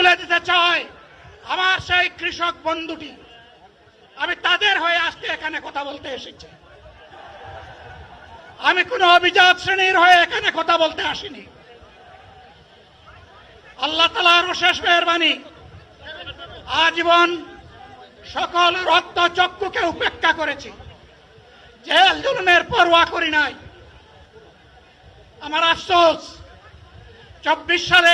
তুলে দিতে চায় আমার সেই কৃষক বন্ধুটি। আমি তাদের হয়ে আজকে এখানে কথা বলতে এসেছি। আমি কোনো অভিজাত শ্রেণির হয়ে এখানে কথা বলতে আসিনি। আল্লাহ তালার শেষ মেহরবানি। আজীবন সকল রক্ত চক্ষুকে উপেক্ষা করেছি। জেল জুলুমের পরোয়া করি নাই। আমার আফসোস, চব্বিশ সালে